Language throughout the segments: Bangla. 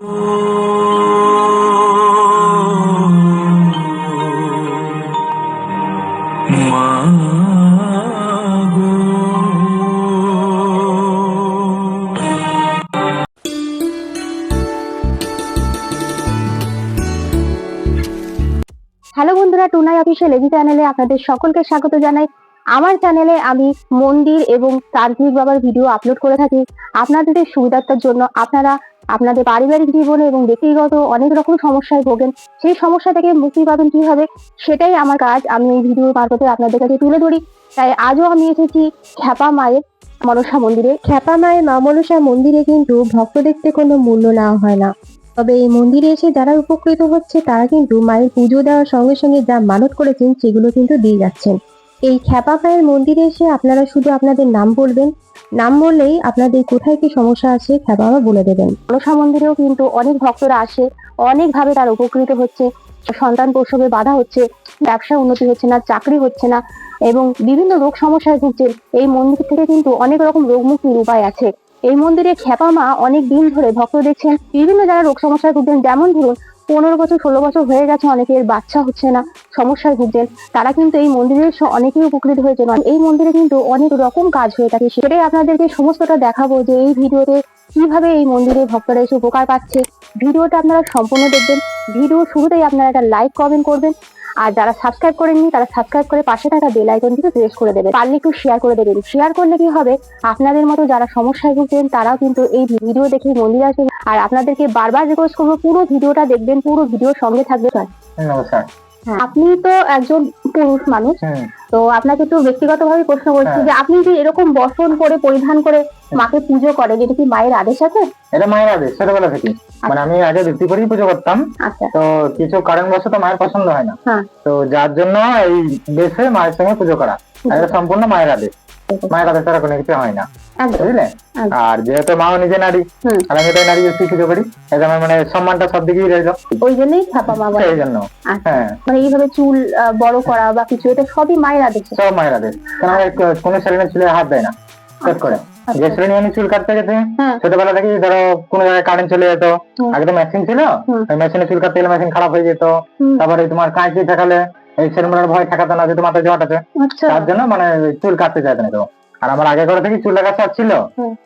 হ্যালো বন্ধুরা, টুনাই অফিসিয়াল এভি চ্যানেলে আপনাদের সকলকে স্বাগত জানাই। আমার চ্যানেলে আমি মন্দির এবং তান্ত্রিক বাবার ভিডিও আপলোড করে থাকি। আপনাদের সুবিধার্থের জন্য আপনারা আপনাদের পারিবারিক জীবনে এবং ব্যক্তিগত অনেক রকম সমস্যায় ভোগেন। সেই সমস্যা থেকে মুক্তি পাবেন কীভাবে, সেটাই আমার কাজ। আমি এই ভিডিওর মারফতে আপনাদের কাছে তুলে ধরি। তাই আজও আমি এসেছি খ্যাপা মায়ের মনসা মন্দিরে। খ্যাপা মায়ের মা মনসা মন্দিরে কিন্তু ভক্ত দেখতে কোনো মূল্য নেওয়া হয় না। তবে এই মন্দিরে এসে যারা উপকৃত হচ্ছে, তারা কিন্তু মায়ের পুজো দেওয়ার সঙ্গে সঙ্গে যা মানত করেছেন, সেগুলো কিন্তু দিয়ে যাচ্ছেন। এই খ্যাপা মায়ের মন্দিরে এসে আপনারা শুধু আপনাদের নাম বলবেন নাম বললেই আপনাদের কোথায় কি সমস্যা আছে, খ্যাপা মা বলে দেবেন। মনসা মন্দিরেও কিন্তু অনেক ভক্তরা আসে, অনেকভাবে তারা উপকৃত হচ্ছে। সন্তান প্রসবে বাধা হচ্ছে, ব্যবসা উন্নতি হচ্ছে না, চাকরি হচ্ছে না, এবং বিভিন্ন রোগ সমস্যায় ভুগছেন। এই মন্দির থেকে কিন্তু অনেক রকম রোগ মুক্তির উপায় আছে। এই মন্দিরে খেপা মা অনেক দিন ধরে ভক্ত দেখছেন। বিভিন্ন যারা রোগ সমস্যায় ভুগছেন, যেমন ধরুন পনেরো বছর, ষোলো বছর হয়ে গেছে, অনেকের বাচ্চা হচ্ছে না, সমস্যায় ভুগছেন। তারা কিন্তু এই মন্দিরের অনেকেই উপকৃত হয়েছে আর এই মন্দিরে কিন্তু অনেক রকম কাজ হয়ে থাকে। সেটাই আপনাদেরকে সমস্তটা দেখাবো যে এই ভিডিওতে কীভাবে এই মন্দিরে ভক্তরা এসে উপকার পাচ্ছে। ভিডিওটা আপনারা সম্পূর্ণ দেখবেন। ভিডিও শুরুতেই আপনারা একটা লাইক কমেন্ট করবেন। আর যারা সাবস্ক্রাইব করেননি তারা সাবস্ক্রাইব করে পাশে থাকা বেল আইকনটিতে প্রেস করে দেবেন। পারলে একটু শেয়ার করে দেবেন। শেয়ার করলে কি হবে? আপনাদের মতো যারা সমস্যায় ভুগছেন তারাও কিন্তু এই ভিডিও দেখে মন্দিরে আসবেন। আর আপনাদেরকে বারবার রিকোয়েস্ট করব পুরো ভিডিওটা দেখবেন পুরো ভিডিও সঙ্গে থাকবে নমস্কার। হ্যাঁ, আপনি তো একজন পুরুষ মানুষ। তো আপনাকে একটু ব্যক্তিগতভাবে প্রশ্ন করছি হ্যাঁ। যে আপনি যে এরকম বস্ত্র করে পরিধান করে মাকে পুজো করেন এটা কি মায়ের আদেশ আছে? এটা মায়ের আদেশ ছোটবেলা থেকে মানে আমি আগে ধুতি করেই পুজো করতাম। আচ্ছা। তো কিছু কারণবশত মায়ের পছন্দ হয় না। হ্যাঁ। তো যার জন্য এই দেশে মায়ের সঙ্গে পুজো করা। এটা সম্পূর্ণ মায়ের আদেশ। মায়ের আদেশ ছাড়া কোনো কিছু হয় না। বুঝলে? আচ্ছা। আর যেহেতু মাও নিজে নারী আর আমি নারী বেশি পুজো করি এই জন্য মানে সম্মানটা সব দিকেই রইল। ওই জন্যই ছাপা মা এই জন্য। আচ্ছা। হ্যাঁ। মানে এইভাবে চুল বড় করা বা কিছু এটা সবই মায়ের আদেশে। সব মায়ের আদেশ। কারণ আমার কোনো ছেলে চুলে হাত দেয় না। করে। যে শ্রেণি আমি চুল কাটতে গেছে? হ্যাঁ। ছোটবেলা থেকে ধরো কোনো জায়গায় কারেন্ট চলে যেত আগে তো মেশিন ছিল মেশিনে চুল কাটতে গেলে মেশিন খারাপ হয়ে যেত। তারপরে তোমার কাঁচি ঠেকালে এই সেরমনের ভয় ঠেকাতো না মাথায় জট আছে। আচ্ছা। তার জন্য মানে চুল কাটতে চাইতো না তো আর আমার আগে করে থেকে চুল লাগা সব ছিল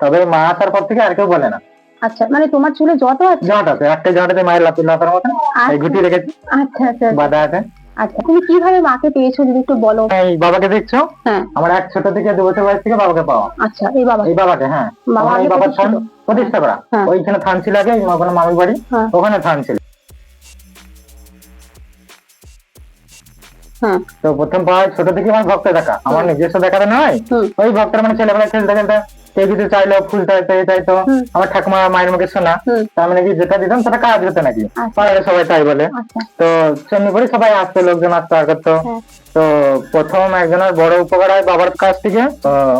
তবে মা আসার পর থেকে আর কেউ বলে না। আচ্ছা মানে তোমার চুলে যত আছে? জট আছে একটা জটাতে মায়ের লাফি লাফার মতো এই আচ্ছা। গুটি রেখেছি। আচ্ছা আচ্ছা। বাধা আছে। আচ্ছা তুমি কীভাবে মাকে পেয়েছ যদি একটু বলো? এই বাবাকে দেখছ? হ্যাঁ। আমার এক ছোট থেকে দু বছর বয়স থেকে বাবাকে পাওয়া। আচ্ছা এই বাবা এই বাবাকে হ্যাঁ। বাবা এই বাবার থান প্রতিষ্ঠা করা। হ্যাঁ। ওইখানে থান ছিল আগে ওখানে মামির বাড়ি। হ্যাঁ। ওখানে থান ছিল। হ্যাঁ। তো প্রথম পাওয়া ছোট থেকে আমার ভক্ত দেখা। আমার নিজস্ব দেখাতে নয়। ওই ভক্তের মানে ছেলেবেলা খেলতে খেলতে কেউ কিছু চাইলো ফুল চাইতো এ চাইতো আমার ঠাকুমা মায়ের মুখে শোনা তার মানে কি যেটা দিতাম সেটা কাজ হতো নাকি? আচ্ছা। পাড়ায় সবাই তাই বলে। আচ্ছা। তো সেমনি করে সবাই আসতো লোকজন আসতো আর করতো। হ্যাঁ। তো প্রথম একজনের বড় উপকার হয় বাবার কাছ থেকে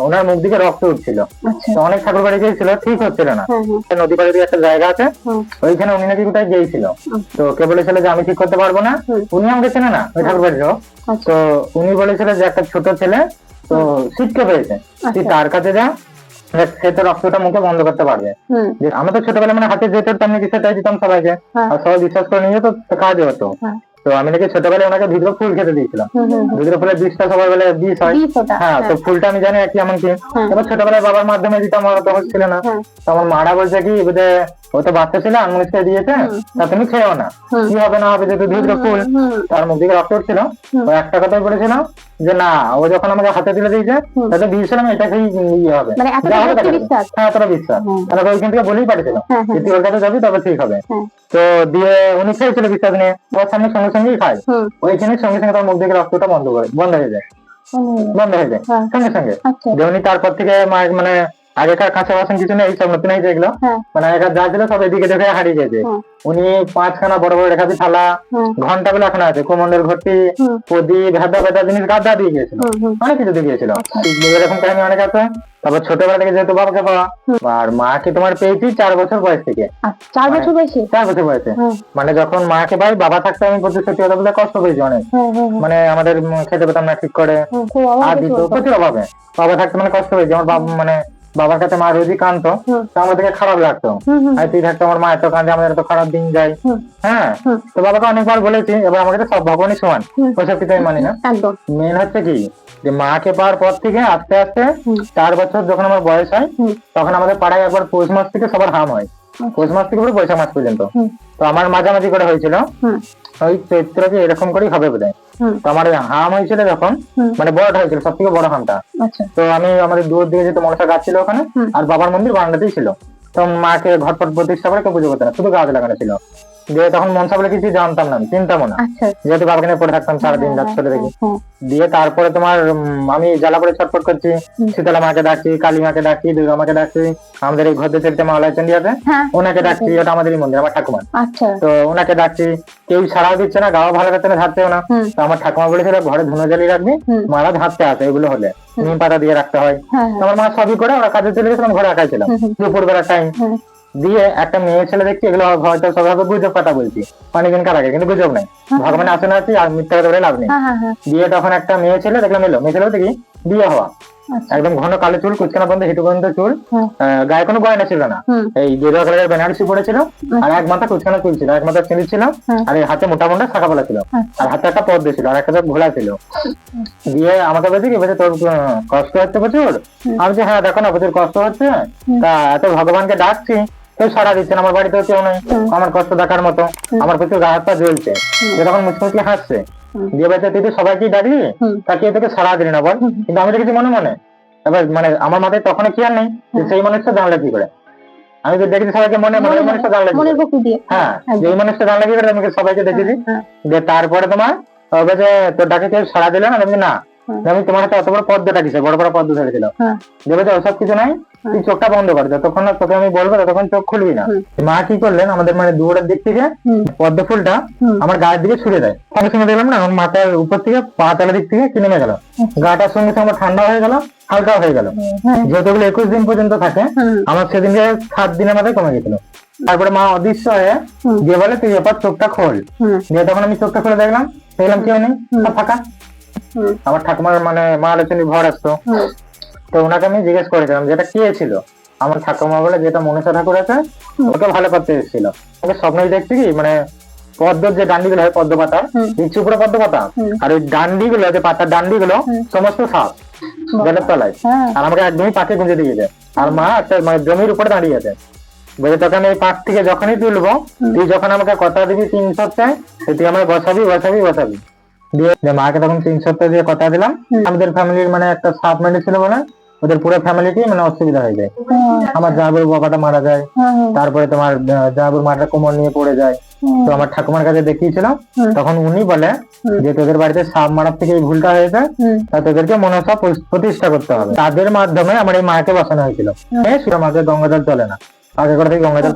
ওনার মুখ দিকে রক্ত উঠছিল। আচ্ছা। অনেক ঠাকুর বাড়ি গিয়েছিল ঠিক হচ্ছিল না। হ্যাঁ হ্যাঁ। নদী পাড়ে একটা জায়গা আছে ওইখানে উনি নাকি কোথায় গিয়েছিল। তো কে বলেছিল যে আমি ঠিক করতে পারব না? উনি আমাকে চেনে না ওই ঠাকুর বাড়ির তো উনি বলেছিল যে একটা ছোট ছেলে তো শিক্ষা পেয়েছে। তুই তার কাছে যা সে তো রক্তটা মুখে বন্ধ করতে পারবে। যে আমরা তো ছোটবেলা মানে হাতে যেতে তেমনি কিছু সেটাই দিতাম সবাইকে। হ্যাঁ। আর সবাই বিশ্বাস করে নিয়ে যেত তো কাজ হতো। হ্যাঁ। তো আমি নাকি ছোটবেলায় ওনাকে ভিতরে ফুল খেতে দিয়েছিলাম। ভিতরে ফুলের বিষটা সবাই বলে বিষ হয় হ্যাঁ তো হ্যাঁ ফুলটা আমি জানি কি এমন কি হ্যাঁ। এবার ছোটবেলায় বাবার মাধ্যমে দিতাম আমার তো হচ্ছিল না। হ্যাঁ। তো আমার মারা বলছে কি এবারে ও তো বাচ্চা ছিল আনমনিষ্কে দিয়েছে তা তুমি খেয়েও না। কি হবে না হবে যেহেতু ফুল। তার মুখ দিকে রক্ত উঠছিল। ও একটা কথাই বলেছিল যে না ও যখন আমাকে হাতে তুলে দিয়েছে। তাতে দিয়েছিলাম এটা খেয়ে ইয়ে হবে? মানে হ্যাঁ তোরা বিশ্বাস। তাহলে ওইখান থেকে বলেই পাঠিয়েছিল হ্যাঁ হ্যাঁ। যে তুই ওর কাছে যাবি তবে ঠিক হবে। হ্যাঁ। তো দিয়ে উনি খেয়েছিল বিশ্বাস নিয়ে। ওর সামনে সঙ্গে সঙ্গেই খায়। ওইখানে সঙ্গে সঙ্গে তার মুখ দিকে রক্তটা বন্ধ করে বন্ধ হয়ে যায়। বন্ধ হয়ে যায়। সঙ্গে সঙ্গে। যেমনি তারপর থেকে মায়ের মানে আগেকার কাঁচা বাসন কিছু নেই সব নতুন হয়েছে এগুলো। হ্যাঁ। মানে আগেকার যা ছিল সব এদিকে দেখে হারিয়ে গেছে। উনি পাঁচখানা বড় বড় রেখাবি থালা ঘণ্টা গুলো এখন আছে কুমন্ডল ঘটি প্রদীপ ভেদা ভেদা জিনিস গাদা দিয়ে গিয়েছিল অনেক কিছু দিয়ে গিয়েছিল আচ্ছা। এরকম কাহিনী অনেক আছে। তারপর ছোটবেলা থেকে যেহেতু বাবাকে পাওয়া আর মাকে তোমার পেয়েছি চার বছর বয়স থেকে। আচ্ছা, চার বছর বয়সে? চার বছর বয়সে। হ্যাঁ মানে যখন মাকে পাই বাবা থাকতে আমি প্রচুর সত্যি কথা বলতে কষ্ট পেয়েছি অনেক। হ্যাঁ হ্যাঁ হ্যাঁ মানে আমাদের খেতে পেতাম না ঠিক করে। আর। দিত প্রচুর অভাবে। বাবা থাকতে মানে কষ্ট হয়েছে আমার বাবা মানে বাবার কাছে মা রোজই কানতো। তো আমাদেরকে খারাপ লাগতো। আর তুই থাকতো আমার মা এত কাঁদে আমাদের এত খারাপ দিন যায়। হ্যাঁ? তো বাবাকে অনেকবার বলেছি এবার আমাকে তো সব ভগবানই সমান। ওইসব কিছু আমি মানি না। মেন হচ্ছে কি? যে মাকে পাওয়ার পর থেকে আস্তে আস্তে চার বছর যখন আমার বয়স হয় তখন আমাদের পাড়ায় একবার পৌষ মাস থেকে সবার হাম হয়। পৌষ মাস থেকে পুরো বৈশাখ মাস পর্যন্ত। তো আমার মাঝামাঝি করে হয়েছিল। ওই চৈত্রকে এরকম করেই হবে বোধ। তো আমার হাম হয়েছিল যখন। মানে বড়টা হয়েছিল সব থেকে বড় হামটা। আচ্ছা। তো আমি আমাদের দূর দিকে যেতে মনসা গাছ ছিল ওখানে আর বাবার মন্দির বারান্দাতেই ছিল। তো মাকে ঘটপট প্রতিষ্ঠা করে কেউ পুজো করতে না শুধু গাছ লাগানো ছিল। দিয়ে তখন মনসা বলে কিছু জানতাম না আমি, চিনতামও না। আচ্ছা যেহেতু বাবাকে নিয়ে পড়ে থাকতাম সারাদিন রাত ছোট থেকে। হ্যাঁ, দিয়ে তারপরে তোমার আমি জ্বালাপড়ে ছটফট করছি শীতলা মাকে ডাকছি কালী মাকে ডাকছি দুর্গা মাকে ডাকছি আমাদের এই ঘরতে চলতে মাওলাই চন্ডী আছে হ্যাঁ ওনাকে ডাকছি ওটা আমাদেরই মন্দির আমার ঠাকুমা আচ্ছা। তো ওনাকে ডাকছি কেউ সারাও দিচ্ছে না গাও ভালো করতে না ধারতেও না। তো আমার ঠাকুমা বলেছিল ঘরে ধুনো জ্বালিয়ে রাখবি মারা ধারতে আসে এগুলো হলে। নিম পাতা দিয়ে রাখতে হয়। হ্যাঁ আমার মা সবই করে ওরা কাজে চলে গেছিলাম ঘরে একাই ছিলাম। হুম, হুম, দুপুর বেলা টাইম। দিয়ে একটা মেয়ে ছেলে দেখছি এগুলো হয়তো সবাই গুজব কথা বলছি। অনেকদিন কার আগে কিন্তু গুজব নাই। হ্যাঁ, ভগবান আসে না আর মিথ্যা কথা বলে লাভ নেই। হ্যাঁ হ্যাঁ দিয়ে তখন একটা মেয়ে ছেলে দেখলাম এলো। মেয়ে ছেলে দেখি বিয়ে হওয়া। আচ্ছা। একদম ঘন কালো চুল কুচকানা পর্যন্ত হিটু পর্যন্ত চুল। গায়ে কোনো গয়না ছিল না। এই গেরুয়া কালারের বেনারসি পড়েছিল আর এক মাথা কুচকানা চুল ছিল এক মাথা সিঁড়ি ছিল আর এই হাতে মোটা মোটা শাখা বলা ছিল। আচ্ছা। আর হাতে একটা পদ্ম ছিল আর একটা ঘোলা ছিল। দিয়ে আমাকে বলছে কি বলছে তোর কষ্ট হচ্ছে প্রচুর? আমি বলছি, হ্যাঁ দেখো না প্রচুর কষ্ট হচ্ছে। তা এত ভগবানকে ডাকছি কেউ সারা দিচ্ছে আমার বাড়িতেও কেউ নেই। আমার কষ্ট দেখার মতো। আমার প্রচুর গা হাত পা জ্বলছে। যে তখন মুচমুচকে হাসছে দিয়ে বলছে তুই তো সবাইকেই ডাকলি হুম। তা কেউ তোকে সারা দিলি না বল। কিন্তু আমি দেখেছি মনে মনে এবার মানে আমার মাথায় তখন কি আর নেই সেই মানুষটা জানলে কি করে। আমি তো দেখেছি সবাইকে মনে মনে মানুষটা জানলে দিয়ে হ্যাঁ যে এই মানুষটা জানলে কি করে আমি সবাইকে দেখেছি। হ্যাঁ, যে তারপরে তোমার ও বলছে তোর ডাকে কেউ সারা দিলে না আমি না। আমি তোমার হাতে অত বড় পদ্ম ডাকিছে বড় বড় পদ্ম ধরেছিল হ্যাঁ। দেবে তো ওসব কিছু নাই। তুই চোখটা বন্ধ কর যতক্ষণ না তোকে আমি বলব ততক্ষণ চোখ খুলবি না। মা কি করলেন আমাদের মানে দুয়ারের দিক থেকে পদ্ম ফুলটা আমার গায়ের দিকে ছুড়ে দেয়। সঙ্গে সঙ্গে দেখলাম না আমার মাথার উপর থেকে পা তলার দিক থেকে কি নেমে গেল। গাটার সঙ্গে সঙ্গে আমার ঠান্ডা হয়ে গেল হালকা হয়ে গেল। হ্যাঁ। যেহেতু ওগুলো একুশ দিন পর্যন্ত থাকে আমার সেদিনকে সাত দিনের মাথায় কমে গেছিল। তারপরে মা অদৃশ্য হয়ে। দিয়ে বলে তুই এবার চোখটা খোল। দিয়ে তখন আমি চোখটা খুলে দেখলাম দেখলাম কেউ নেই ফাঁকা। আমার ঠাকুমার মানে মা আলোচনী ভর আসতো। তো ওনাকে আমি জিজ্ঞেস করেছিলাম যেটা কে ছিল? আমার ঠাকুমা বলে যেটা মনসা ঠাকুর আছে। ওকে ভালো করতে এসেছিল। ওকে স্বপ্নে দেখছি কি মানে পদ্মর যে ডান্ডিগুলো হয় পদ্ম পাতা হুম। বিচ্ছু পুরো পদ্ম পাতা আর ওই ডান্ডিগুলো যে পাতার ডান্ডিগুলো হুম। সমস্ত সাপ জলের তলায়। হ্যাঁ। আর আমাকে একদমই পাকে গুঁজে দিয়েছে আর মা একটা মানে জমির উপরে দাঁড়িয়ে আছে। বলে তোকে আমি পাক থেকে যখনই তুলবো তুই যখন আমাকে কথা দিবি তিন সপ্তাহে তুই আমায় বসাবি বসাবি বসাবি। দিয়ে মাকে তখন তিন সপ্তাহ দিয়ে কথা দিলাম। আমাদের ফ্যামিলির মানে একটা সাপ মেরেছিল বলে ওদের পুরো ফ্যামিলিটি মানে অসুবিধা হয়ে যায়। আমার জাবুর বাবাটা মারা যায় তারপরে তোমার জাবুর মাটা কোমর নিয়ে পড়ে যায়। তো আমার ঠাকুমার কাছে দেখিয়েছিলাম তখন উনি বলে যে তোদের বাড়িতে সাপ মারার থেকে এই ভুলটা হয়েছে তা তোদেরকে মনসা প্রতিষ্ঠা করতে হবে। তাদের মাধ্যমে আমার এই মাকে বসানো হয়েছিল। হ্যাঁ সেটা মাকে গঙ্গাজল চলে না। আগে করে থেকে গঙ্গাজল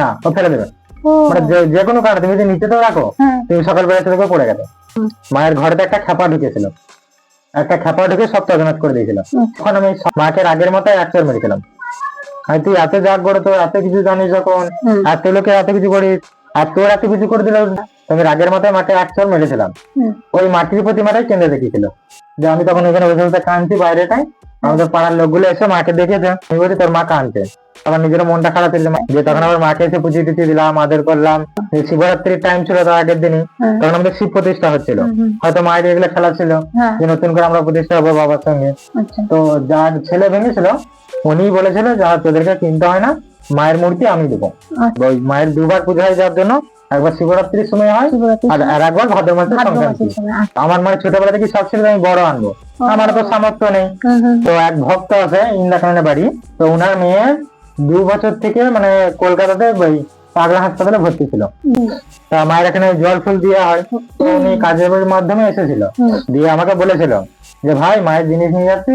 না। ও ফেলে দেবে। মানে যে- কোনো কারণে তুমি যদি নিচে তো রাখো হ্যাঁ। তুমি সকালবেলা দেখো পড়ে হুম। মায়ের ঘরেতে একটা খেপা ঢুকেছিল। একটা খেপা ঢুকে সব তজনাত করে দিয়েছিল। তখন আমি মাকে আগের মতো এক চর মেরেছিলাম। আর তুই এত জাগ করে তো এত কিছু জানিস যখন? হুম। এত লোকে এত কিছু করিস? আর তোর এত কিছু করে দিল? তুমি রাগের মাথায় মাকে এক চর মেরেছিলাম ওই মাটির প্রতিমাটাই কেন্দ্রে দেখিয়েছিল। যে আমি তখন ওখানে বসে বসে কাঁদছি বাইরেটাই আমাদের পাড়ার লোকগুলো এসে মাকে দেখেছে আমি বলি তোর মা কাঁদছে। আমার নিজের মনটা খারাপ ছিল যে তখন আমার মাকে এসে পুজো টুচি দিলাম আদর করলাম। শিবরাত্রির টাইম ছিল তার আগের দিনই। হ্যাঁ। তখন আমাদের শিব প্রতিষ্ঠা হচ্ছিল। হয়তো মায়ের এগুলো খেলা ছিল। হ্যাঁ। যে নতুন করে আমরা প্রতিষ্ঠা হব বাবার সঙ্গে। আচ্ছা। তো যার ছেলে ভেঙেছিল উনি বলেছিল যা তোদেরকে কিনতে হয় না। মায়ের মূর্তি আমি দেবো। আচ্ছা। ওই মায়ের দুবার পুজো হয় যাওয়ার জন্য একবার শিবরাত্রির সময় হয় আর আর একবার ভাদ্র মাসের সংক্রান্তি। আচ্ছা। আমার মানে ছোটবেলা থেকে সব ছিল আমি বড় আনব। আমার তো সামর্থ্য নেই। তো এক ভক্ত আছে ইন্দাখানের বাড়ি। তো উনার মেয়ে দু বছর থেকে মানে কলকাতাতে ওই পাগলা হাসপাতালে ভর্তি ছিল। তা মায়ের এখানে জল ফুল দেওয়া হয়। তো উনি কাজের মাধ্যমে এসেছিল। দিয়ে আমাকে বলেছিল যে ভাই মায়ের জিনিস নিয়ে যাচ্ছি।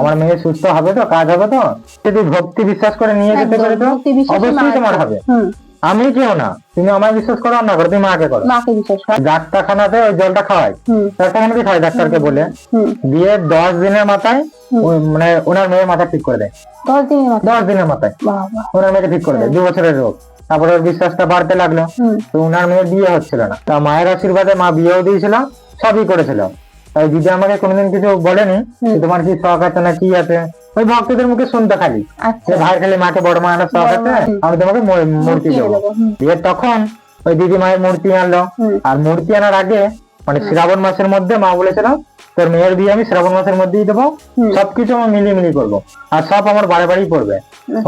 আমার মেয়ে সুস্থ হবে তো কাজ হবে তো। যদি ভক্তি বিশ্বাস করে নিয়ে যেতে একদম, পারে তো অবশ্যই তোমার হবে। আমি কেউ না? তুমি আমায় বিশ্বাস করো না করো তুমি মাকে করো। মাকে বিশেষ করে। ডাক্তারখানাতে ওই জলটা খাওয়াই ডাক্তারখানাতে খাওয়াই ডাক্তারকে বলে? দিয়ে দশ দিনের মাথায় মানে ওনার মেয়ের মাথা ঠিক করে দেয়। দশ দিনের মাথায়? দশ দিনের মাথায়। ওনার মেয়েকে ঠিক করে দেয়। দু বছরের রোগ। তারপরে ওর বিশ্বাসটা বাড়তে লাগল। তো ওনার মেয়ের বিয়ে হচ্ছিল না। তা মায়ের আশীর্বাদে মা বিয়েও দিয়েছিল সবই করেছিল। দিদি আমাকে কোনোদিন কিছু বলেনি তোমার কি শখ আছে না কি আছে? ওই ভক্তদের মুখে শুনতে খালি। আচ্ছা। ভাই খালি মাকে বড় মা আনার শখ আছে আমি তোমাকে মূর্তি দেবো। দিয়ে তখন ওই দিদি মায়ের মূর্তি আনলো। আর মূর্তি আনার আগে মানে শ্রাবণ মাসের মধ্যে মা বলেছিল তোর মেয়ের বিয়ে আমি শ্রাবণ মাসের মধ্যেই দেবো। সবকিছু আমি মিলিয়ে মিলিয়ে করব। আর সব আমার বাড়ি বাড়ি পড়বে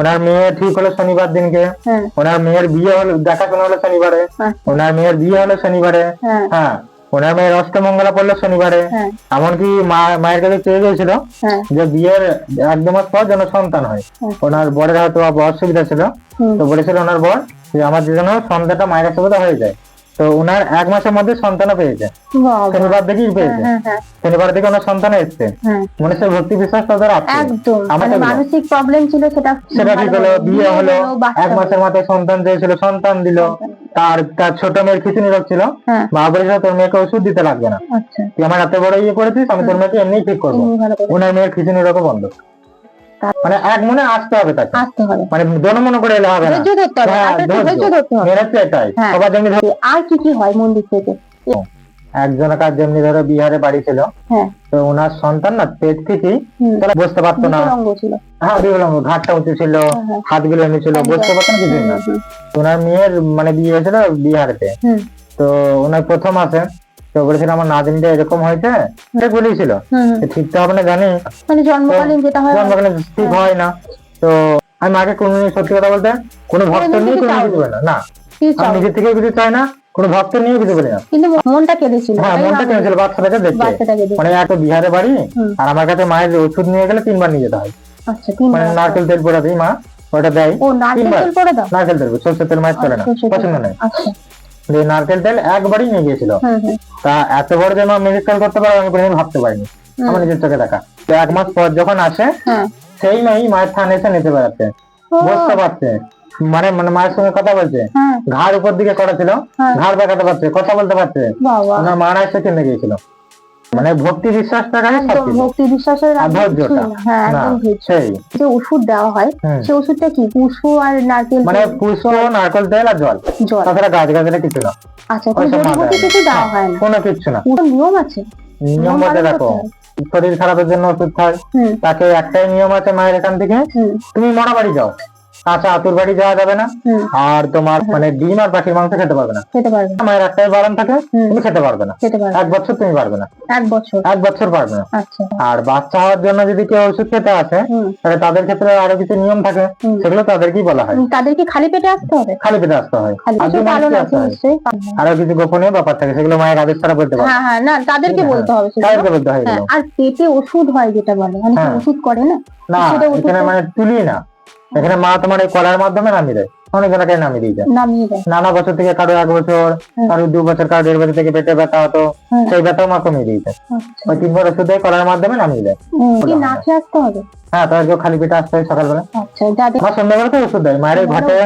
ওনার মেয়ে ঠিক হলো শনিবার দিনকে। হ্যাঁ। ওনার মেয়ের বিয়ে হলো দেখাশোনা হলো শনিবারে। আচ্ছা। ওনার মেয়ের বিয়ে হলো শনিবারে। হ্যাঁ। হ্যাঁ। ওনার মেয়ের অষ্টমঙ্গলা পড়ল শনিবারে। হ্যাঁ। এমনকি মা মায়ের কাছে চেয়ে গেছিল হ্যাঁ। যে বিয়ের এক দু মাস পর যেন সন্তান হয়। ওনার বরের হয়তো অসুবিধা ছিল। তো বলেছিল ওনার বর যে আমার যেন সন্ধ্যাটা মায়ের সুবিধা হয়ে যায়। তো ওনার এক মাসের মধ্যে সন্তানও পেয়েছে। শনিবার দেখেই পেয়েছে। হ্যাঁ হ্যাঁ। শনিবার থেকে ওনার সন্তান এসছে। হ্যাঁ। মনুষ্যের ভক্তি বিশ্বাস তাদের আছে। একদম। মানে মানসিক প্রবলেম ছিল সেটা সেটা ঠিক হলো? বিয়ে হলো। এক মাসের মাথায় সন্তান চেয়েছিল সন্তান দিল। তার তার ছোট মেয়ের খিচুনি রোগ ছিল। হ্যাঁ। মা বলেছিল তোর মেয়েকে ওষুধ দিতে লাগবে না। আচ্ছা। তুই আমার এত বড় ইয়ে করেছিস আমি তোর মেয়েকে এমনি ঠিক করব। ওনার মেয়ের খিচুনি রোগও বন্ধ। মানে এক মনে আসতে হবে তাকে। আসতে হবে। মানে দোনো মনে করে এলে হবে না। ধৈর্য ধরতে হবে। হ্যাঁ, ধৈর্য। ধরতে হবে। এটাই। হ্যাঁ। সবার যেমনি ধরো আর কি কি হয় মন্দির থেকে? যেমনি ধরো বিহারে বাড়ি ছিল হ্যাঁ। তো ওনার সন্তান না পেট তারা বুঝতে পারতো না। হ্যাঁ বিকলাঙ্গ ঘাটটা উঁচু ছিল হ্যাঁ। হাতগুলো এমনি ছিল বুঝতে পারতো না। কিছু না ওনার মেয়ের মানে বিয়ে হয়েছিল বিহারেতে। তো ওনার প্রথম আছে। তো বলেছিল আমার নাদিনটা এরকম হয়েছে এটা বলেছিল ঠিক তো হবে না জানি মানে জন্মকালীন যেটা হয় জন্মকালে ঠিক হয় না। তো আমি মাকে কোনোদিন সত্যি কথা বলতে কোনো ভক্ত নিয়ে কোনো কিছু বলি না। আমি? নিজে থেকে কিছু চাই না কোনো ভক্ত নিয়ে কিছু বলি না। কিন্তু মনটা কেঁদেছিল। হ্যাঁ মনটা না? কেমন ছিল বাচ্চাটাকে দেখতে। মানে বিহারে বাড়ি আর আমার কাছে মায়ের ওষুধ নিয়ে গেলে তিনবার নিয়ে যেতে হয়। আচ্ছা মানে নারকেল তেল পরে দিই মা ওটা দেয় ও নারকেল তেল করে দাও নারকেল তেল সরষের তেল মায়ের চলে না পছন্দ নেই। আচ্ছা। যে নারকেল তেল একবারই নিয়ে গিয়েছিল। তা এত বড় যে মা মেডিকেল করতে পারবে আমি কোনোদিন ভাবতে পারিনি। আমার নিজের চোখে দেখা। তো এক মাস পর যখন আসে হ্যাঁ। সেই মেয়েই মায়ের থান এসে নিতে পারছে বসতে পারছে। মানে মানে মায়ের সঙ্গে কথা বলছে। হ্যাঁ। ঘাড় উপর দিকে করা ছিল হ্যাঁ। ঘাড় দেখাতে পারছে কথা বলতে পারছে। না মারা এসে কিনে গিয়েছিল। মানে ভক্তি বিশ্বাসটা কাছে ভক্তি বিশ্বাসের। হ্যাঁ সেই। যে ওষুধ দেওয়া হয়। সেই ওষুধটা কি? পুষ্প আর নারকেল মানে পুষ্প নারকেল তেল আর জল। জল। তাছাড়া গাছ গাছালি কিছু না। আচ্ছা কিছু দেওয়া হয় না। কোনো কিচ্ছু না। কোনো নিয়ম আছে? নিয়ম বলতে দেখো শরীর খারাপের জন্য ওষুধ খায়। তাকে একটাই নিয়ম আছে মায়ের এখান থেকে তুমি মরা বাড়ি যাও। কাঁচা আতুর বাড়ি যাওয়া যাবে না। আর তোমার মানে ডিম আর পাখির মাংস খেতে পারবে না। খেতে পারবে না, মায়ের একটাই বারণ থাকে তুমি খেতে পারবে না। খেতে পারবে এক বছর তুমি পারবে না। এক বছর। এক বছর পারবে না। আচ্ছা। আর বাচ্চা হওয়ার জন্য যদি কেউ ওষুধ খেতে আসে তাহলে তাদের ক্ষেত্রে আরও কিছু নিয়ম থাকে। সেগুলো তাদেরকেই বলা হয়। তাদেরকে খালি পেটে আসতে হবে? খালি পেটে আসতে হয়। আর কিছু গোপনীয় ব্যাপার থাকে সেগুলো মায়ের আদেশ ছাড়া বলতে পারে হ্যাঁ হ্যাঁ না তাদেরকে হ্যাঁ। বলতে হবে তাদেরকে বলতে হয় আর পেটে ওষুধ হয় যেটা বলে অনেকে হ্যাঁ। ওষুধ করে না? না এখানে মানে তুলি না। এখানে মা তোমার এই কলার মাধ্যমে নামিয়ে দেয়। অনেক জনকে নামিয়ে দিয়ে যায়। নামিয়ে দেয়। নানা বছর থেকে কারও এক বছর কারও দু বছর কারও দেড় বছর থেকে পেটে ব্যথা হতো সেই ব্যথাও মা কমিয়ে দিয়েছে আচ্ছা। ওই ওষুধ দেয় কলার মাধ্যমে নামিয়ে দেয়। না। খেয়ে আসতে হবে? হ্যাঁ তাদেরকেও খালি পেটে আসতে হয় সকালবেলা। আচ্ছা আমার সন্ধ্যাবেলা তো ওষুধ দেয়। মায়ের ঘাটে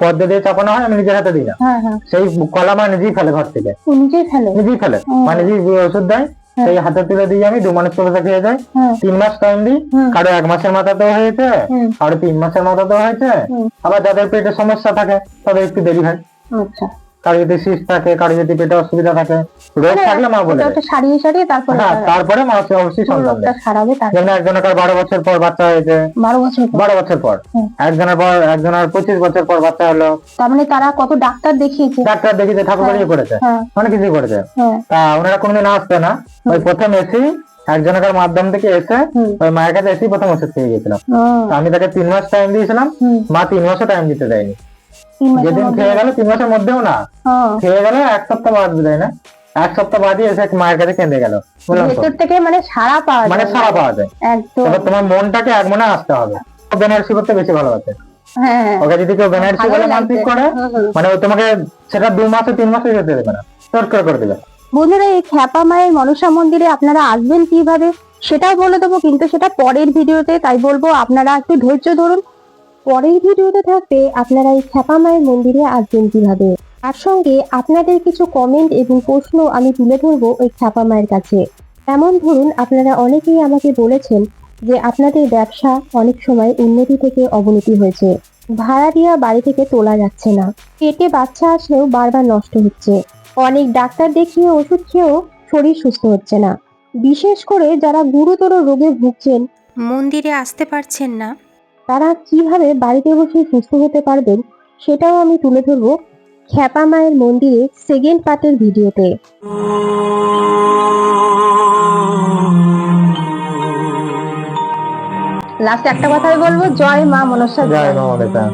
পদ্মে দিয়ে চাপানো হয় আমি নিজের হাতে দিই না। হ্যাঁ হ্যাঁ। সেই কলা মা নিজেই ফেলে ঘর থেকে। নিজেই ফেলে? নিজেই ফেলে। মানে নিজেই ওষুধ দেয়। হ্যাঁ। সেই হাতে তুলে দিয়ে আমি দু মানুষ করে খেয়ে যায় হ্যাঁ। তিন মাস টাইম দিই। কারও এক মাসের মাথাতেও হয়েছে কারও তিন মাসের মাথাতেও হয়েছে। আবার যাদের পেটের সমস্যা থাকে তাদের একটু দেরি হয়। আচ্ছা। কারও যদি সিস থাকে কারও যদি পেটে অসুবিধা থাকে রোগ মানে থাকলে মা বলে ওটা সারিয়ে সারিয়ে তারপরে হ্যাঁ তারপরে মা হচ্ছে অবশ্যই সন্তান দেয়। সারাবে যেমন একজনের কার বারো বছর পর বাচ্চা হয়েছে বারো বছর বারো বছর পর। একজনের পর একজনের পঁচিশ বছর পর বাচ্চা হলো। তার মানে তারা কত ডাক্তার দেখিয়েছে। ডাক্তার দেখিতে ঠাকুর বাড়ি করেছে হ্যাঁ। অনেক কিছুই করেছে। হ্যাঁ। তা ওনারা কোনোদিন আসতে না। ওই প্রথম এসেই একজনের মাধ্যম থেকে এসে ওই মায়ের কাছে এসেই প্রথম ওষুধ খেয়ে গেছিলাম আমি তাকে তিন মাস টাইম দিয়েছিলাম। মা তিন মাসও টাইম দিতে দেয়নি। যেদিন খেয়ে গেল তিন মাসের মধ্যেও না। হ্যাঁ। খেয়ে গেল এক সপ্তাহ বাদ দেয় না। এক সপ্তাহ বাদই এসে মায়ের কাছে কেঁদে গেল। ভেতর থেকে মানে সারা পাওয়া মানে সারা পাওয়া যায়। এবার তোমার মনটাকে এক মনে আসতে হবে। বেনারসি করতে বেশি ভালোবাসে। হ্যাঁ হ্যাঁ। ওকে যদি কেউ বেনারসি বলে মানসিক করে। মানে ও তোমাকে সেটা দু মাসে তিন মাসে যেতে দেবে না। চট করে করে দেবে। বন্ধুরা এই খ্যাপা মায়ের মনসা মন্দিরে আপনারা আসবেন কীভাবে? সেটাও বলে দেবো কিন্তু সেটা পরের ভিডিওতে। তাই বলব আপনারা একটু ধৈর্য ধরুন। পরের ভিডিওতে থাকবে আপনারা এই খ্যাপা মায়ের মন্দিরে আসবেন কীভাবে। তার সঙ্গে আপনাদের কিছু কমেন্ট এবং প্রশ্ন আমি তুলে ধরবো ওই খ্যাপা মায়ের কাছে। এমন ধরুন, আপনারা অনেকেই আমাকে বলেছেন যে আপনাদের ব্যবসা অনেক সময় উন্নতি থেকে অবনতি হয়েছে। ভাড়া দেওয়া বাড়ি থেকে তোলা যাচ্ছে না। পেটে বাচ্চা আসলেও বারবার নষ্ট হচ্ছে। অনেক ডাক্তার দেখিয়ে ওষুধ খেয়েও শরীর সুস্থ হচ্ছে না। বিশেষ করে যারা গুরুতর রোগে ভুগছেন। মন্দিরে আসতে পারছেন না। তারা কীভাবে বাড়িতে বসে সুস্থ হতে পারবেন সেটাও আমি তুলে ধরবো খ্যাপা মায়ের মন্দিরে সেকেন্ড পার্টের ভিডিওতে। লাস্ট একটা কথাই বলব জয় মা মনসা জয়। মা মনসা।